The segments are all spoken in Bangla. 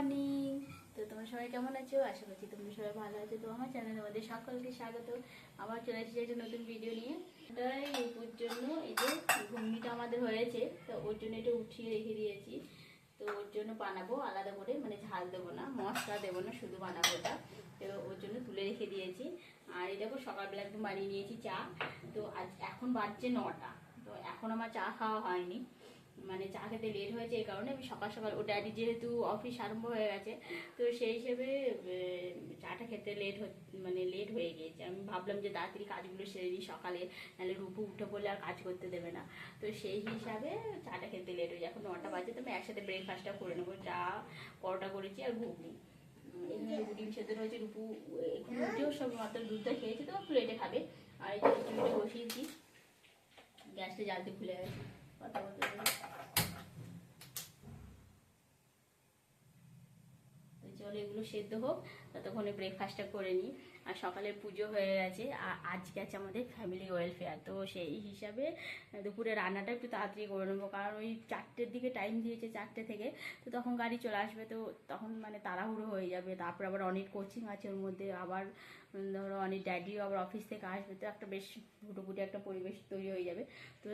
মর্নিং তো তোমরা সবাই কেমন আছো? আশা করছি তোমরা সবাই ভালো আছো। তো আমার চ্যানেলে আমাদের সকলকে স্বাগত। আবার চলে এসেছি একটা নতুন ভিডিও নিয়ে। রূপুর জন্য এই যে ঘুমনিটা আমাদের হয়েছে, তো ওর জন্য এটা উঠিয়ে রেখে দিয়েছি। তো ওর জন্য বানাবো, আলাদা করে মানে ঝাল দেবো না, মশলা দেবো না, শুধু বানাবো এটা তো ওর জন্য তুলে রেখে দিয়েছি। আর এই দেখো সকালবেলা একদম বানিয়ে নিয়েছি চা। তো আজ এখন বাজছে নটা। তো এখন আমার চা খাওয়া হয়নি। মানে চা খেতে লেট হয়েছে এই কারণে আমি সকাল সকাল ও ড্যাডি যেহেতু অফিস আরম্ভ হয়ে গেছে, তো সেই হিসেবে চাটা খেতে লেট মানে লেট হয়ে গিয়েছে। আমি ভাবলাম যে তাড়াতাড়ি কাজগুলো সেরে নিই সকালে, নাহলে রূপু উঠে পড়লে আর কাজ করতে দেবে না। তো সেই হিসাবে চাটা খেতে লেট হয়ে যায় এখন নটা বাজে, তো আমি একসাথে ব্রেকফাস্টটা করে নেব। চা পরোটা করেছি আর ঘুগনি। এখানে সেদ্ধ রয়েছে রুপু এখন সব মাত্র দুধটা খেয়েছে, তো প্লেটে খাবে। আর এই বসিয়েছি, গ্যাসটা জ্বালতে ভুলে গেছি কথা বলতে বলতে। তো চলো এগুলো সেদ্ধ হোক, ততক্ষণে ব্রেকফাস্টটা করে নিই। আর সকালে পুজো হয়ে গেছে। আর আজকে আছে আমাদের ফ্যামিলি ওয়েলফেয়ার তো সেই হিসাবে, দুপুরে রান্নাটা একটু তাড়াতাড়ি করে নেব। কারণ ওই চারটের দিকে টাইম দিয়েছে চারটে থেকে। তো তখন গাড়ি চলে আসবে, তো তখন মানে তাড়াহুড়ো হয়ে যাবে। তারপর আবার অনেক কোচিং আছে ওর মধ্যে। আবার ধরো অনেক ড্যাডিও আবার অফিস থেকে আসবে। তো একটা বেশ ফুটোফুটি একটা পরিবেশ তৈরি হয়ে যাবে। তো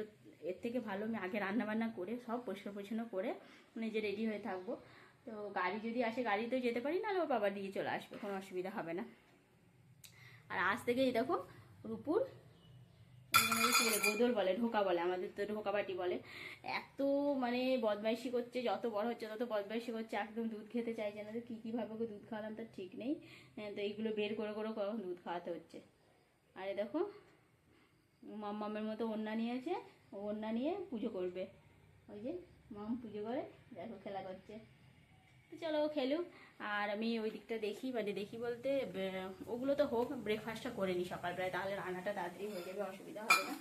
এর থেকে ভালো আমি আগে রান্না বান্না করে, সব পরিষ্কার পরিচ্ছন্ন করে নিজে রেডি হয়ে থাকব। তো গাড়ি যদি আসে গাড়িতেও যেতে পারি নাহলে ওর বাবা দিয়ে চলে আসবে কোনো অসুবিধা হবে না। আর আজ থেকে এই দেখো রূপুর গোদল বলে ঢোকা বলে আমাদের তো ঢোকাবাটি বলে। এত মানে বদমাইশি করছে যত বড় হচ্ছে তত বদমাইশি করছে একদম দুধ খেতে চাইছে না তো কী কীভাবে ওকে দুধ খাওয়ালাম তার ঠিক নেই। হ্যাঁ, তো এইগুলো বের করে করে কখন দুধ খাওয়াতে হচ্ছে। আর দেখো মাম্মামের মতো ওন্না নিয়েছে ওন্না নিয়ে পুজো করবে। ওই যে মাম পুজো করে দেখো খেলা করছে। তো চলো ও খেলুক। আর আমি ওই দিকটা দেখি মানে দেখি বলতে ওগুলো তো হোক ব্রেকফাস্টটা করে নিই সকালবেলায়, তাহলে রান্নাটা তাড়াতাড়ি হয়ে যাবে, অসুবিধা হবে না।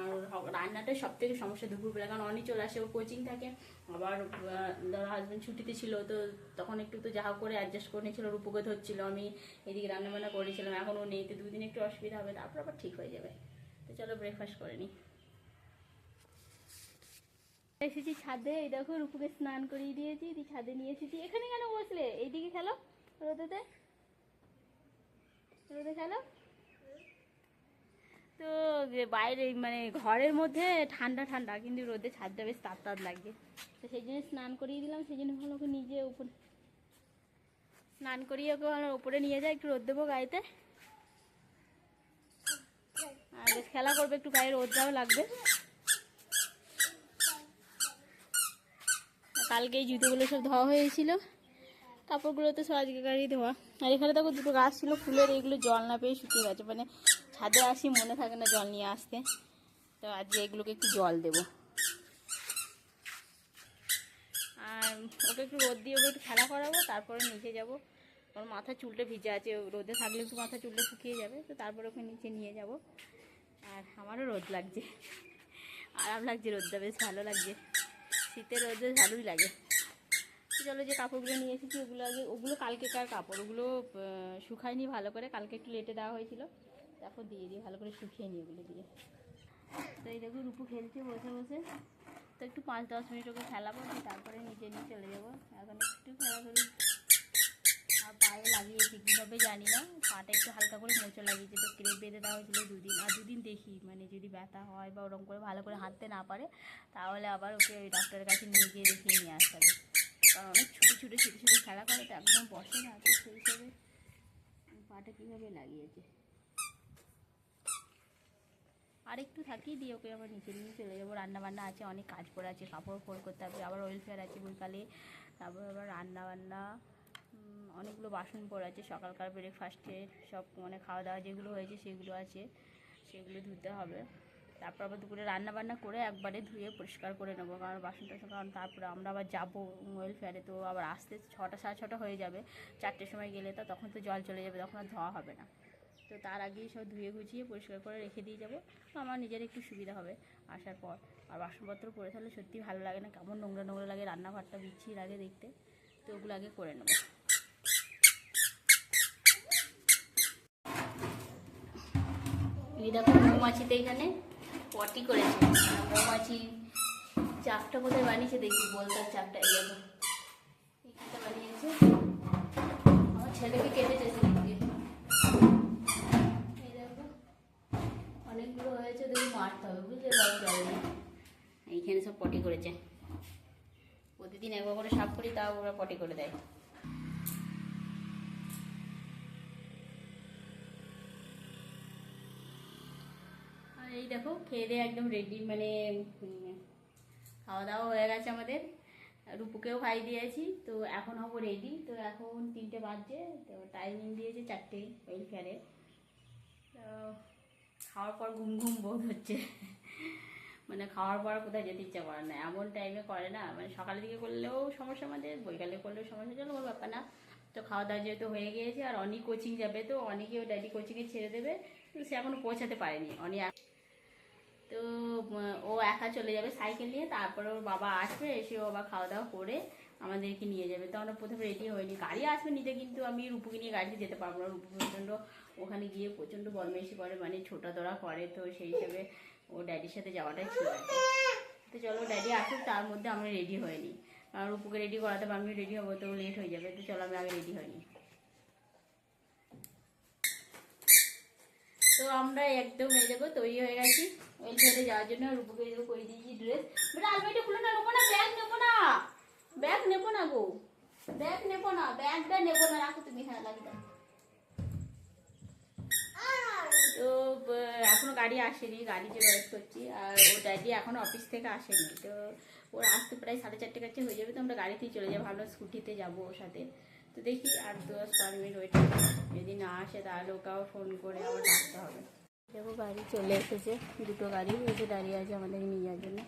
আর রান্নাটাই সব থেকে সমস্যা দুপুরবেলা, কারণ অনেক চলে আসে, ও কোচিং থাকে, আবার ধরো হাজব্যান্ড ছুটিতে ছিল, তো তখন একটু তো যা করে অ্যাডজাস্ট করে নিয়েছিল রূপকে ধরছিল আমি এদিকে রান্নাবান্না করেছিলাম, এখন ও নেই, তো দুদিন একটু অসুবিধা হবে, তারপর আবার ঠিক হয়ে যাবে। তো চলো ব্রেকফাস্ট করে নিই এসেছি ছাদে, এই দেখো রূপুকে স্নান করিয়ে দিয়েছি দি ছাদে নিয়ে এসেছি। এখানে কেন বসলে? এইদিকে খেলো, রোদেতে। রোদে খেলো। তো বাইরে মানে ঘরের মধ্যে ঠান্ডা ঠান্ডা, কিন্তু রোদে ছাদটা বেশ তাপ তাপ লাগছে তো সেই জন্য স্নান করিয়ে দিলাম, সেই জন্য ভালো ওকে নিজে উপর স্নান করিয়ে ওকে ভালো উপরে নিয়ে যায় একটু রোদ দেবো গায়েতে। আর বেশ খেলা করবে, একটু গায়ে রোদটাও লাগবে। কালকে জুতোগুলো সব ধোয়া হয়েছিল। কাপড়গুলো তো সব আজকে গাড়ি ধোয়া। আর এখানে দেখো দুটো গাছ ছিল, ফুলের এগুলো জল না পেয়ে শুকিয়ে গেছে। মানে ছাদে আসি, মনে থাকে না জল নিয়ে আসতে। তো আজকে এগুলোকে একটু জল দেব। আর ওকে একটু রোদ দিয়ে ওকে একটু খেলা করাবো, তারপরে নিচে যাব। ওর মাথা চুলটা ভিজে আছে রোদে থাকলে একটু মাথা চুলটা শুকিয়ে যাবে, তো তারপরে ওকে নিচে নিয়ে যাব। আর আমারও রোদ লাগছে। আরাম লাগছে রোদটা, বেশ ভালো লাগছে। শীতের রোদে ভালোই লাগে। চলো যে কাপড়গুলো নিয়ে এসেছি, ওগুলো আগে ওগুলো কালকেকার কাপড়? ওগুলো শুকায়নি ভালো করে, কালকে একটু লেটে দেওয়া হয়েছিল। তারপর দিয়ে দিই, ভালো করে শুকিয়ে নিই ওগুলো দিয়ে। তো এই দেখো রূপু খেলছে বসে বসে। তো একটু পাঁচ দশ মিনিট ওকে খেলাবো তারপরে নিজে নিয়ে চলে যাব। এখন একটু খেলা করি আর পায়ে লাগিয়েছি কীভাবে জানি না। পাটা একটু হালকা করে মোচো লাগিয়েছে তো ক্রেপ বেঁধে দেওয়া হয়েছিল দুদিন। আর দুদিন দেখি মানে যদি ব্যথা হয় বা ওরকম করে ভালো করে হাঁটতে না পারে তাহলে আবার ওকে ওই ডাক্তারের কাছে নিয়ে গিয়ে দেখিয়ে নিয়ে আসতে হবে। কারণ অনেক ছুটে ছুটে ছুটে ছুটে খেলা করে তো একদম বসে না তো সেই হিসেবে পাটা কীভাবে লাগিয়েছে। আর একটু থাকি দিয়ে ওকে আবার নিচে নিয়ে চলে যাব। রান্না বান্না আছে অনেক কাজ পড়ে আছে কাপড় ফোড় করতে হবে আবার ওয়েলফেয়ার আছে বৈকালে তারপর আবার রান্না বান্না উম, অনেকগুলো বাসন পড়ে আছে, সকালকার ব্রেকফাস্টে সব মানে খাওয়া দাওয়া যেগুলো হয়েছে সেগুলো আছে, সেগুলো ধুতে হবে। তারপর আবার দুপুরে রান্না বান্না করে একবারে ধুয়ে পরিষ্কার করে নেব, কারণ বাসন টাসন, কারণ তারপরে আমরা আবার যাব ওয়েলফেয়ারে তো আবার আসতে ছটা, সাড়ে ছটা হয়ে যাবে। চারটের সময় গেলে তো তখন তো জল চলে যাবে, তখন আর ধোয়া হবে না। তো তার আগেই সব ধুয়ে গুছিয়ে পরিষ্কার করে রেখে দিয়ে যাব, তো আমার নিজের একটু সুবিধা হবে আসার পর। আর বাসনপত্র পরে থাকলে সত্যি ভালো লাগে না, কেমন নোংরা নোংরা লাগে রান্নাঘরটা বিচ্ছি লাগে দেখতে, তো ওগুলো আগে করে নেব। এই দেখো মৌমাছিতে এখানে। পটি করেছে। মৌমাছি চাকটা কোথায় বানিয়েছে দেখি, বলতার চাকটা এই দেখো। এটা বানিয়েছে। আমার ছেলেকে কেটেছে সেদিন এই দেখো। অনেকগুলো হয়েছে, দেখি মারতে হবে, বুঝলে? বাবু না এইখানে সব পটি করেছে। প্রতিদিন একবার করে সাফ করি, তাও ওরা পটি করে দেয়। দেখো, খেয়ে দিয়ে একদম রেডি মানে খাওয়া দাওয়া হয়ে গেছে আমাদের। রূপুকেও খাই দিয়েছি, তো এখন হব রেডি তো এখন তিনটে বাজছে, তো টাইমিং দিয়েছে চারটে ওয়েলফেয়ারে তো খাওয়ার পর ঘুম ঘুম বোধ হচ্ছে। মানে খাওয়ার পর কোথায় যেতে ইচ্ছা করে না, এমন টাইমে করে না। মানে সকালের দিকে করলেও সমস্যা আমাদের, বৈকালে করলেও সমস্যা, চলো কোনো ব্যাপার না। তো খাওয়া দাওয়া যেহেতু হয়ে গিয়েছে, আর অনেক কোচিং যাবে, তো অনেকেও ড্যাডি কোচিংয়ে ছেড়ে দেবে। সে এখনও পৌঁছাতে পারেনি অনেক তো ও একা চলে যাবে সাইকেল নিয়ে, তারপরে ওর বাবা আসবে, এসে ও আবার খাওয়া দাওয়া করে আমাদেরকে নিয়ে যাবে। তো আমরা প্রথমে রেডি হয়নি। গাড়ি আসবে নিতে, কিন্তু আমি রূপুকে নিয়ে গাড়িতে যেতে পারব না। রূপু প্রচণ্ড ওখানে গিয়ে প্রচণ্ড বদমাইশি করে মানে ছোটা করে। তো সেই হিসেবে ও ড্যাডির সাথে যাওয়াটাই ঠিক আছে তো চলো ড্যাডি আসুক, তার মধ্যে আমরা রেডি হয়নি। আর রূপুকে রেডি করাতে আমি রেডি হব, তো লেট হয়ে যাবে। তো চলো, আমি আগে রেডি হয়নি। তো আমরা একদম হয়ে যাব তৈরি হয়ে গেছি। ওই ছেড়ে যাওয়ার জন্য রূপকে করে দিয়েছি ড্রেস বেটা আলমারিটা খুলে না নেব না ব্যাগ নেব না। ব্যাগ নেব না গো। ব্যাগ নেব না ব্যাগটা নেব না, রাখো তুমি হ্যাঁ লাগিয়ে তো এখনও গাড়ি আসেনি, গাড়ি যে ওয়েট করছি, আর ও ড্যাডি এখনও অফিস থেকে আসেনি। তো, ওর আসতে প্রায় সাড়ে চারটে কাছে হয়ে যাবে, তো আমরা গাড়িতেই চলে যাব ভালো স্কুটিতে যাব ওর সাথে। তো দেখি আর দশ বারো মিনিট ওয়েট যদি না আসে তাহলে ওকেও ফোন করে আবার ডাকতে হবে। দেখো গাড়ি চলে এসেছে। দুটো গাড়ি এসে দাঁড়িয়ে আছে আমাদের নিয়ে যাওয়ার জন্য